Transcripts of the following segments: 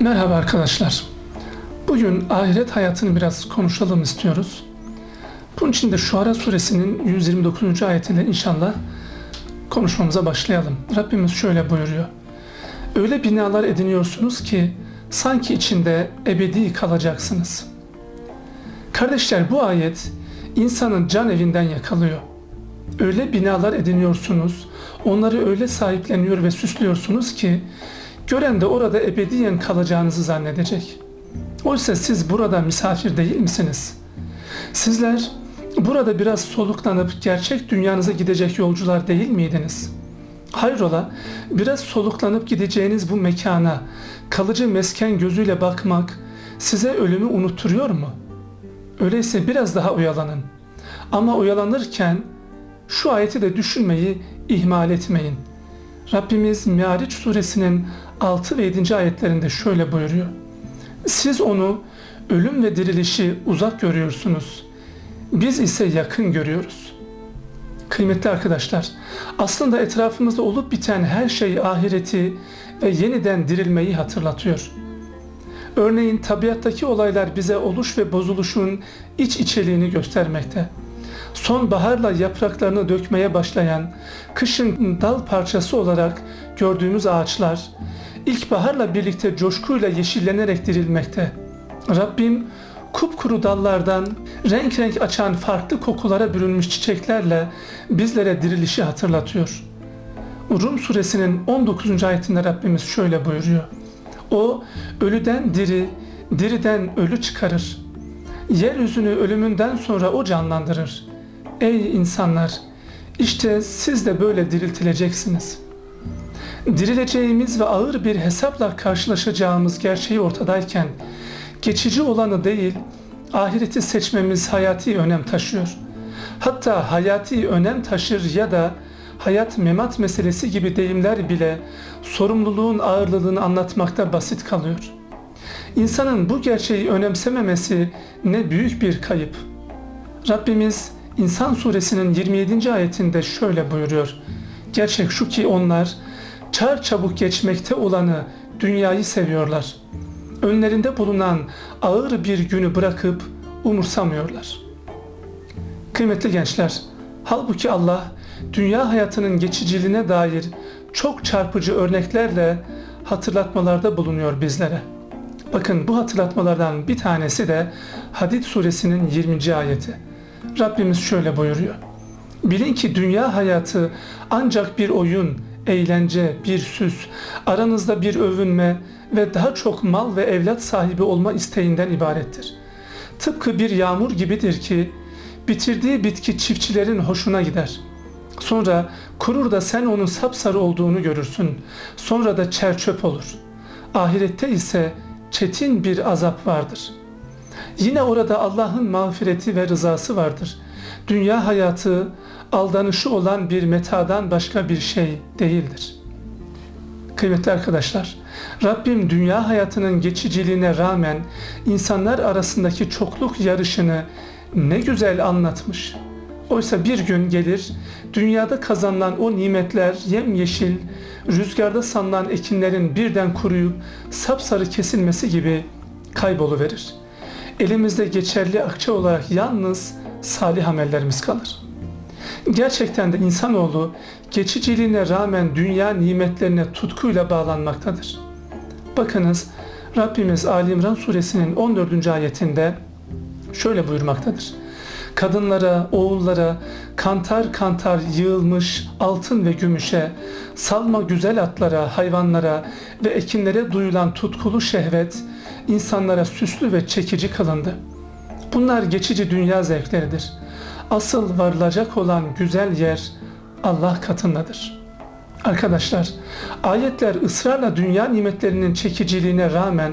Merhaba arkadaşlar. Bugün ahiret hayatını biraz konuşalım istiyoruz. Bunun için de Şuara suresinin 129. ayetiyle inşallah konuşmamıza başlayalım. Rabbimiz şöyle buyuruyor. Öyle binalar ediniyorsunuz ki sanki içinde ebedi kalacaksınız. Kardeşler bu ayet insanın can evinden yakalıyor. Öyle binalar ediniyorsunuz, onları öyle sahipleniyor ve süslüyorsunuz ki gören de orada ebediyen kalacağınızı zannedecek. Oysa siz burada misafir değil misiniz? Sizler burada biraz soluklanıp gerçek dünyanıza gidecek yolcular değil miydiniz? Hayrola biraz soluklanıp gideceğiniz bu mekana kalıcı mesken gözüyle bakmak size ölümü unutturuyor mu? Öyleyse biraz daha oyalanın. Ama oyalanırken şu ayeti de düşünmeyi ihmal etmeyin. Rabbimiz Me'ariç suresinin 6 ve 7. ayetlerinde şöyle buyuruyor. Siz onu ölüm ve dirilişi uzak görüyorsunuz. Biz ise yakın görüyoruz. Kıymetli arkadaşlar, aslında etrafımızda olup biten her şey ahireti ve yeniden dirilmeyi hatırlatıyor. Örneğin tabiattaki olaylar bize oluş ve bozuluşun iç içeliğini göstermekte. Sonbaharla yapraklarını dökmeye başlayan, kışın dal parçası olarak gördüğümüz ağaçlar, ilkbaharla birlikte coşkuyla yeşillenerek dirilmekte. Rabbim kupkuru dallardan renk renk açan farklı kokulara bürünmüş çiçeklerle bizlere dirilişi hatırlatıyor. Rum suresinin 19. ayetinde Rabbimiz şöyle buyuruyor. O ölüden diri, diriden ölü çıkarır. Yeryüzünü ölümünden sonra o canlandırır. Ey insanlar! işte siz de böyle diriltileceksiniz. Dirileceğimiz ve ağır bir hesapla karşılaşacağımız gerçeği ortadayken geçici olanı değil, ahireti seçmemiz hayati önem taşıyor. Hatta hayati önem taşır ya da hayat memat meselesi gibi deyimler bile sorumluluğun ağırlığını anlatmakta basit kalıyor. İnsanın bu gerçeği önemsememesi ne büyük bir kayıp. Rabbimiz İnsan suresinin 27. ayetinde şöyle buyuruyor. Gerçek şu ki onlar çar çabuk geçmekte olanı dünyayı seviyorlar. Önlerinde bulunan ağır bir günü bırakıp umursamıyorlar. Kıymetli gençler, halbuki Allah dünya hayatının geçiciliğine dair çok çarpıcı örneklerle hatırlatmalarda bulunuyor bizlere. Bakın bu hatırlatmalardan bir tanesi de Hadid suresinin 20. ayeti. Rabbimiz şöyle buyuruyor. Bilin ki dünya hayatı ancak bir oyun, eğlence, bir süs, aranızda bir övünme ve daha çok mal ve evlat sahibi olma isteğinden ibarettir. Tıpkı bir yağmur gibidir ki bitirdiği bitki çiftçilerin hoşuna gider. Sonra kurur da sen onun sapsarı olduğunu görürsün. Sonra da çerçöp olur. Ahirette ise çetin bir azap vardır. Yine orada Allah'ın mağfireti ve rızası vardır. Dünya hayatı aldanışı olan bir metadan başka bir şey değildir. Kıymetli arkadaşlar, Rabbim dünya hayatının geçiciliğine rağmen insanlar arasındaki çokluk yarışını ne güzel anlatmış. Oysa bir gün gelir, dünyada kazanılan o nimetler yemyeşil, rüzgarda sanılan ekinlerin birden kuruyup sapsarı kesilmesi gibi kayboluverir. Elimizde geçerli akçe olarak yalnız salih amellerimiz kalır. Gerçekten de insanoğlu geçiciliğine rağmen dünya nimetlerine tutkuyla bağlanmaktadır. Bakınız Rabbimiz Ali İmran suresinin 14. ayetinde şöyle buyurmaktadır. Kadınlara, oğullara, kantar kantar yığılmış altın ve gümüşe, salma güzel atlara, hayvanlara ve ekinlere duyulan tutkulu şehvet, insanlara süslü ve çekici kılındı. Bunlar geçici dünya zevkleridir. Asıl varılacak olan güzel yer Allah katındadır. Arkadaşlar, ayetler ısrarla dünya nimetlerinin çekiciliğine rağmen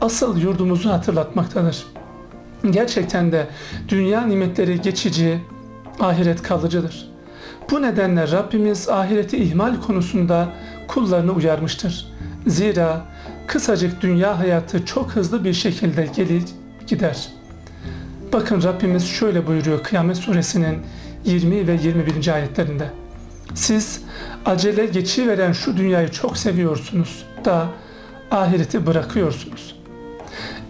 asıl yurdumuzu hatırlatmaktadır. Gerçekten de dünya nimetleri geçici, ahiret kalıcıdır. Bu nedenle Rabbimiz ahireti ihmal konusunda kullarını uyarmıştır. Zira kısacık dünya hayatı çok hızlı bir şekilde gelir gider. Bakın Rabbimiz şöyle buyuruyor Kıyamet suresinin 20 ve 21. ayetlerinde. Siz acele geçiveren şu dünyayı çok seviyorsunuz da ahireti bırakıyorsunuz.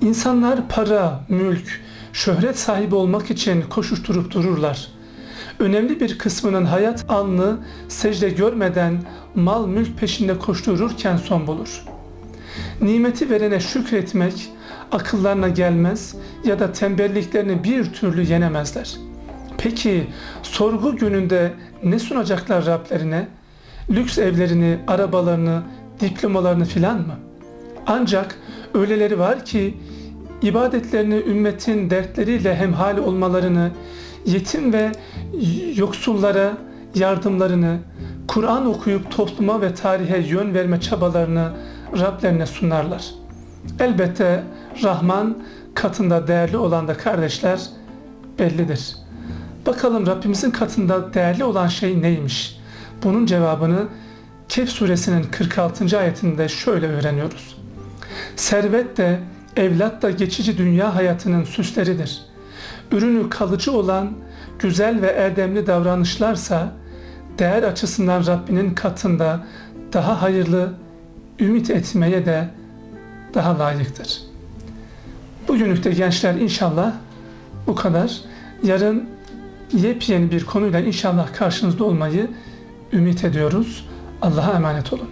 İnsanlar para, mülk, şöhret sahibi olmak için koşuşturup dururlar. Önemli bir kısmının hayat anlı secde görmeden mal mülk peşinde koştururken son bulur. Nimeti verene şükretmek akıllarına gelmez ya da tembelliklerini bir türlü yenemezler. Peki sorgu gününde ne sunacaklar Rablerine? Lüks evlerini, arabalarını, diplomalarını filan mı? Ancak öyleleri var ki ibadetlerini ümmetin dertleriyle hemhal olmalarını, yetim ve yoksullara yardımlarını, Kur'an okuyup topluma ve tarihe yön verme çabalarını Rablerine sunarlar. Elbette Rahman katında değerli olan da kardeşler bellidir. Bakalım Rabbimizin katında değerli olan şey neymiş? Bunun cevabını Kehf suresinin 46. ayetinde şöyle öğreniyoruz. Servet de evlat da geçici dünya hayatının süsleridir. Ürünü kalıcı olan güzel ve erdemli davranışlarsa değer açısından Rabbinin katında daha hayırlı, ümit etmeye de daha layıktır. Bugünlük de gençler inşallah bu kadar. Yarın yepyeni bir konuyla inşallah karşınızda olmayı ümit ediyoruz. Allah'a emanet olun.